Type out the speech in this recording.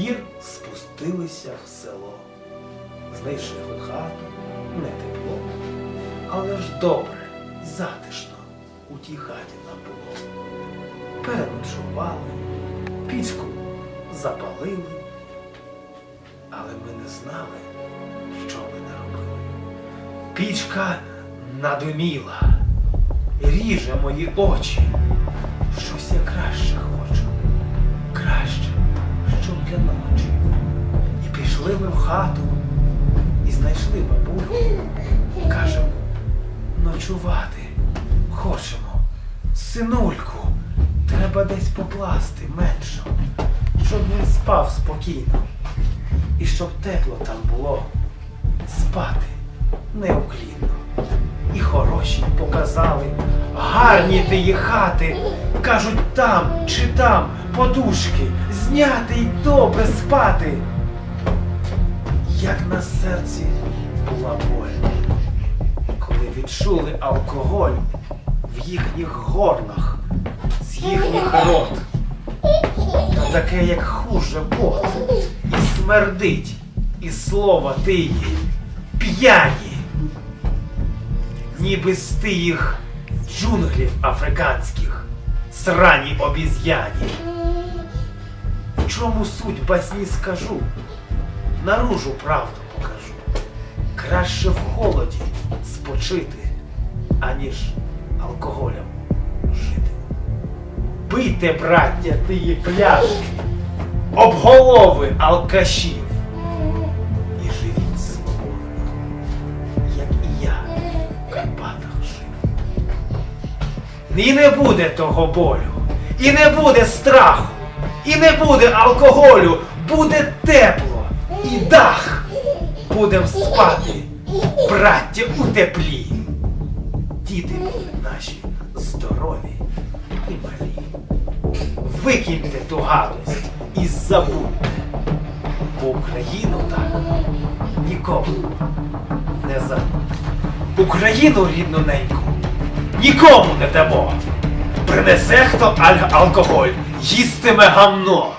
гір спустилися в село. Знайшли хату, не тепло, але ж добре, затишно у тій хаті нам було. Переночували, пічку запалили, але ми не знали, що ми наробили. Пічка надуміла, ріже мої очі. Щось я краще, хату і знайшли бабулю. Кажемо, ночувати хочемо. Синульку, треба десь покласти менше, щоб він спав спокійно. І щоб тепло там було, спати неуклінно. І хороші показали, гарні тиї хати. Кажуть, там чи там подушки, зняти й добре спати. На серці була боль, коли відчули алкоголь в їхніх горнах, з їхніх рот. Та таке, як хуже бот, і смердить, і слова тиї, п'яні ніби з тих джунглів африканських, срані обіз'яні. В чому суть басні скажу, наружу правду. Краще в холоді спочити, аніж алкоголем жити. Пийте, браття, тиї пляшки, об голови алкашів. І живіть свободно, як і я в Карпатах жив. І не буде того болю, і не буде страху, і не буде алкоголю, буде тепло і дах. Будем спати, браття, у теплі. Діти наші здорові і малі. Викиньте ту гадость і забудьте, бо Україну так нікому не забудьте. Україну рідну неньку нікому не дамо. Принесе хто аль- алкоголь, їстиме гамно.